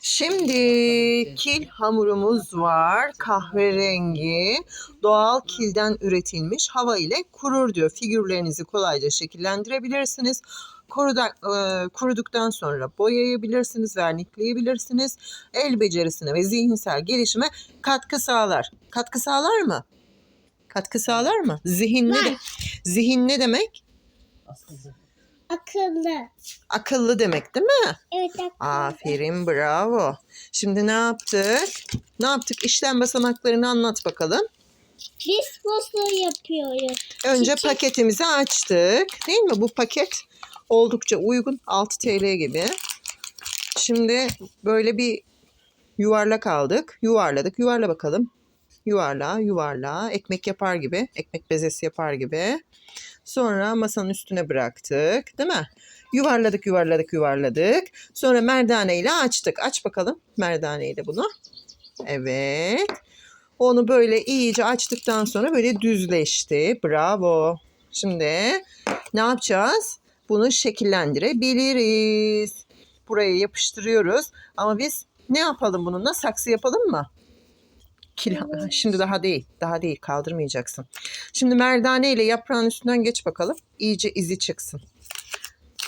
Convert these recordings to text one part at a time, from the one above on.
Şimdi kil hamurumuz var. Kahverengi. Doğal kilden üretilmiş. Hava ile kurur diyor. Figürlerinizi kolayca şekillendirebilirsiniz. Kuruda, e, kuruduktan sonra boyayabilirsiniz, vernikleyebilirsiniz. El becerisine ve zihinsel gelişime katkı sağlar. Katkı sağlar mı? Katkı sağlar mı? Zihin ne, de- zihin ne demek? Akıllı. Akıllı demek değil mi? Evet akıllı. Aferin bravo. Şimdi ne yaptık? Ne yaptık? İşlem basamaklarını anlat bakalım. Biz posta yapıyoruz. Önce Çiçek. paketimizi açtık. Değil mi? Bu paket oldukça uygun. 6 TL gibi. Şimdi böyle bir yuvarlak aldık. Yuvarladık. Yuvarla bakalım. Yuvarla, yuvarla. Ekmek yapar gibi. Ekmek bezesi yapar gibi. Sonra masanın üstüne bıraktık. Değil mi? Yuvarladık, yuvarladık, yuvarladık. Sonra merdane ile açtık. Aç bakalım merdane ile bunu. Evet. Onu böyle iyice açtıktan sonra böyle düzleşti. Bravo. Şimdi ne yapacağız? Bunu şekillendirebiliriz. Buraya yapıştırıyoruz. Ama biz ne yapalım bununla? Saksı yapalım mı? Kil- Evet. Şimdi daha değil. Daha değil. Kaldırmayacaksın. Şimdi merdane ile yaprağın üstünden geç bakalım. İyice izi çıksın.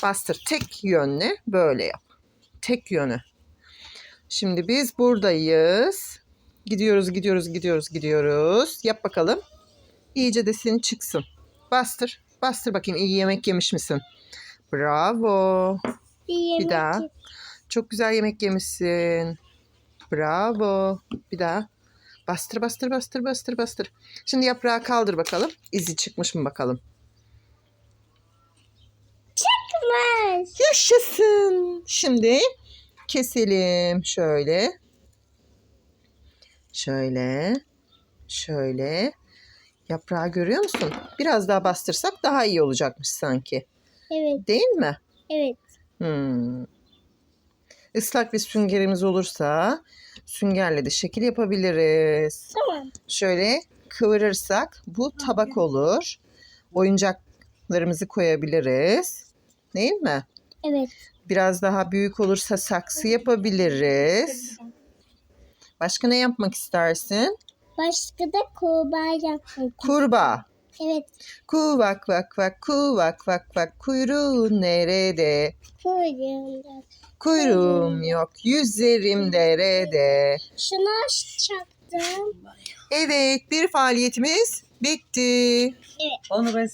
Bastır. Tek yönle böyle yap. Tek yönü. Şimdi biz buradayız. Gidiyoruz, gidiyoruz, gidiyoruz, gidiyoruz. Yap bakalım. İyice de senin çıksın. Bastır. Bastır bakayım iyi yemek yemiş misin? Bravo. Bir, yemek daha. yap- Çok güzel yemek yemişsin. Bravo. Bir daha. Bastır, bastır, bastır, bastır, bastır. Şimdi yaprağı kaldır bakalım. İzi çıkmış mı bakalım? Çıkmaz. Yaşasın. Şimdi keselim şöyle. Şöyle. Şöyle. Yaprağı görüyor musun? Biraz daha bastırsak daha iyi olacakmış sanki. Evet, Değil mi? evet. Hmm. Islak bir süngerimiz olursa süngerle de şekil yapabiliriz. Tamam. Şöyle kıvırırsak bu tabak olur. Oyuncaklarımızı koyabiliriz. Değil mi? Evet. Biraz daha büyük olursa saksı yapabiliriz. Başka ne yapmak istersin? Başka da kurbağa yapmak. Kurbağa. Evet. Kuvak vak vak kuvak vak vak kuyruğun nerede? Kuyruğunda. Kuyruğum yok yüzlerim derede. Şunu açacaktım. Evet bir faaliyetimiz bitti. Onu ben